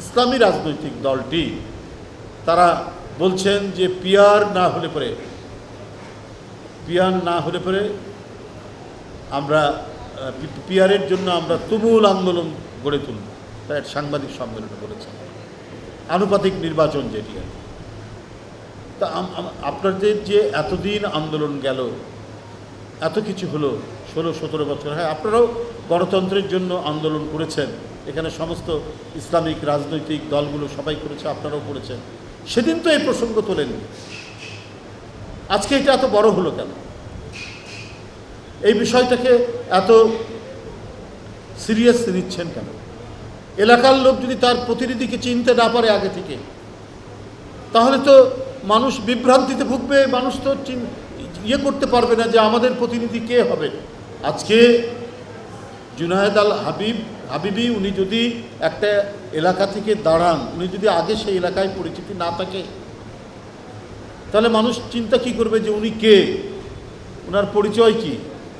ইসলামী রাজনৈতিক দলটি, তারা বলছেন যে পিয়ার না হলে পরে, পিয়ার না হলে পরে আমরা, পিয়ারের জন্য আমরা তুমুল আন্দোলন গড়ে তুলব। তাই এক সাংবাদিক সম্মেলনে বলেছেন। আনুপাতিক নির্বাচন যেটি আর তা আপনাদের যে এতদিন আন্দোলন গেল, এত কিছু হলো, ষোলো সতেরো বছর হ্যাঁ আপনারাও গণতন্ত্রের জন্য আন্দোলন করেছেন। এখানে সমস্ত ইসলামিক রাজনৈতিক দলগুলো সবাই করেছে, আপনারাও করেছেন। সেদিন তো এই প্রসঙ্গ তোলেননি। আজকে এটা এত বড় হলো কেন? এই বিষয়টাকে এত সিরিয়াস নিচ্ছেন কেন? এলাকার লোক যদি তার প্রতিনিধিকে চিনতে না পারে আগে থেকে, তাহলে তো মানুষ বিভ্রান্তিতে ভুগবে, মানুষ তো ইয়ে করতে পারবে না যে আমাদের প্রতিনিধি কে হবে। আজকে জুনায়েদ আল হাবিব, হাবিবি, উনি যদি একটা এলাকা থেকে দাঁড়ান, উনি যদি আগে সেই এলাকায় পরিচিতি না থাকে, তাহলে মানুষ চিন্তা কি করবে যে উনি কে? ওনার পরিচয় কি?